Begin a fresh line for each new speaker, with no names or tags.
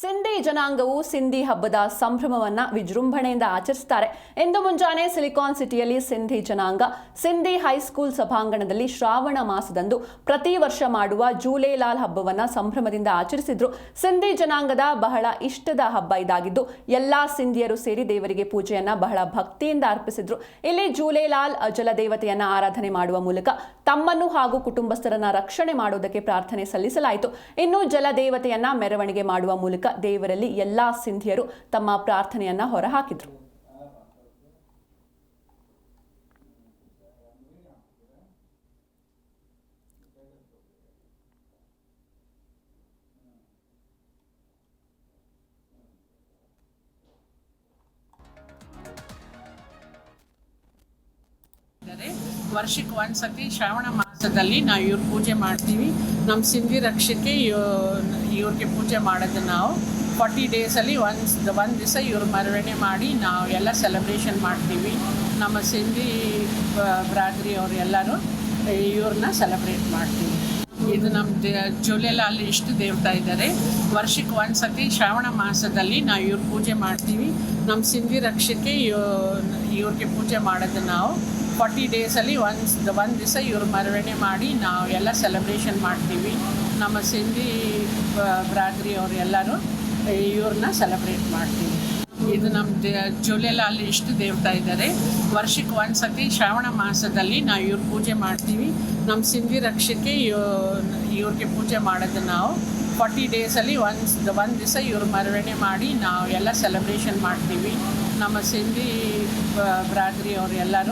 ಸಿಂಧಿ ಜನಾಂಗವು ಸಿಂಧಿ ಹಬ್ಬದ ಸಂಭ್ರಮವನ್ನ ವಿಜೃಂಭಣೆಯಿಂದ ಆಚರಿಸುತ್ತಾರೆ. ಇಂದು ಮುಂಜಾನೆ ಸಿಲಿಕಾನ್ ಸಿಟಿಯಲ್ಲಿ ಸಿಂಧಿ ಜನಾಂಗ ಸಿಂಧಿ ಹೈಸ್ಕೂಲ್ ಸಭಾಂಗಣದಲ್ಲಿ ಶ್ರಾವಣ ಮಾಸದಂದು ಪ್ರತಿ ವರ್ಷ ಮಾಡುವ ಜೂಲೇಲಾಲ್ ಹಬ್ಬವನ್ನ ಸಂಭ್ರಮದಿಂದ ಆಚರಿಸಿದ್ರು. ಸಿಂಧಿ ಜನಾಂಗದ ಬಹಳ ಇಷ್ಟದ ಹಬ್ಬ ಇದಾಗಿದ್ದು, ಎಲ್ಲಾ ಸಿಂಧಿಯರು ಸೇರಿ ದೇವರಿಗೆ ಪೂಜೆಯನ್ನ ಬಹಳ ಭಕ್ತಿಯಿಂದ ಅರ್ಪಿಸಿದ್ರು. ಇಲ್ಲಿ ಜೂಲೇಲಾಲ್ ಜಲದೇವತೆಯನ್ನ ಆರಾಧನೆ ಮಾಡುವ ಮೂಲಕ ತಮ್ಮನ್ನು ಹಾಗೂ ಕುಟುಂಬಸ್ಥರನ್ನ ರಕ್ಷಣೆ ಮಾಡುವುದಕ್ಕೆ ಪ್ರಾರ್ಥನೆ ಸಲ್ಲಿಸಲಾಯಿತು. ಇನ್ನು ಜಲದೇವತೆಯನ್ನ ಮೆರವಣಿಗೆ ಮಾಡುವ ಮೂಲಕ ದೇವರಲ್ಲಿ ಎಲ್ಲಾ ಸಿಂಧಿಯರು ತಮ್ಮ ಪ್ರಾರ್ಥನೆಯನ್ನ ಹೊರಹಾಕಿದ್ರು.
ವರ್ಷಕ್ಕೆ ಒಂದ್ಸತಿ ಶ್ರಾವಣ ಮಾಸದಲ್ಲಿ ನಾವು ಇವ್ರ ಪೂಜೆ ಮಾಡ್ತೀವಿ. ನಮ್ಮ ಸಿಂಧಿ ರಕ್ಷಕ್ಕೆ ಇವ್ರಿಗೆ ಪೂಜೆ ಮಾಡೋದು ನಾವು. ಫಾರ್ಟಿ ಡೇಸಲ್ಲಿ ಒಂದು ಒಂದು ದಿವಸ ಇವ್ರ ಮರವಣೆ ಮಾಡಿ ನಾವು ಎಲ್ಲ ಸೆಲೆಬ್ರೇಷನ್ ಮಾಡ್ತೀವಿ. ನಮ್ಮ ಸಿಂಧಿ ಬ್ರಾದ್ರಿ ಅವರು ಎಲ್ಲರೂ ಇವ್ರನ್ನ ಸೆಲೆಬ್ರೇಟ್ ಮಾಡ್ತೀವಿ. ಇದು ನಮ್ಮ ದೇ, ಜೋಲೆಲಾಲ್ ಇಷ್ಟು ದೇವತಾ ಇದ್ದಾರೆ ವರ್ಷಕ್ಕೆ ಒಂದು ಸತಿ ಶ್ರಾವಣ ಮಾಸದಲ್ಲಿ ನಾವು ಇವ್ರ ಪೂಜೆ ಮಾಡ್ತೀವಿ. ನಮ್ಮ ಸಿಂಧಿ ರಕ್ಷಕ್ಕೆ ಇವ್ರಿಗೆ ಪೂಜೆ ಮಾಡೋದು ನಾವು. ಫಾರ್ಟಿ ಡೇಸಲ್ಲಿ ಒಂದು ಒಂದು ದಿವಸ ಇವರು ಮೆರವಣಿಗೆ ಮಾಡಿ ನಾವು ಎಲ್ಲ ಸೆಲೆಬ್ರೇಷನ್ ಮಾಡ್ತೀವಿ. ನಮ್ಮ ಸಿಂಧಿ ಬ್ರಾದ್ರಿ ಅವರು ಎಲ್ಲರೂ ಇವ್ರನ್ನ ಸೆಲೆಬ್ರೇಟ್ ಮಾಡ್ತೀವಿ. ಇದು ನಮ್ಮ ದೇ ಜೋಲೆಲಾಲ್ ಇಷ್ಟು ದೇವತಾ ಇದ್ದಾರೆ ವರ್ಷಕ್ಕೆ ಒಂದು ಸತಿ ಶ್ರಾವಣ ಮಾಸದಲ್ಲಿ ನಾವು ಇವ್ರ ಪೂಜೆ ಮಾಡ್ತೀವಿ. ನಮ್ಮ ಸಿಂಧಿ ರಕ್ಷಕ್ಕೆ ಇವ್ರಿಗೆ ಪೂಜೆ ಮಾಡೋದು ನಾವು. ಫಾರ್ಟಿ ಡೇಸಲ್ಲಿ ಒಂದು ಒಂದು ದಿವಸ ಇವ್ರ ಮೆರವಣಿಗೆ ಮಾಡಿ ನಾವು ಎಲ್ಲ ಸೆಲೆಬ್ರೇಷನ್ ಮಾಡ್ತೀವಿ. ನಮ್ಮ ಸಿಂಧಿ ಬ್ರಾದ್ರಿ ಅವರು ಎಲ್ಲರೂ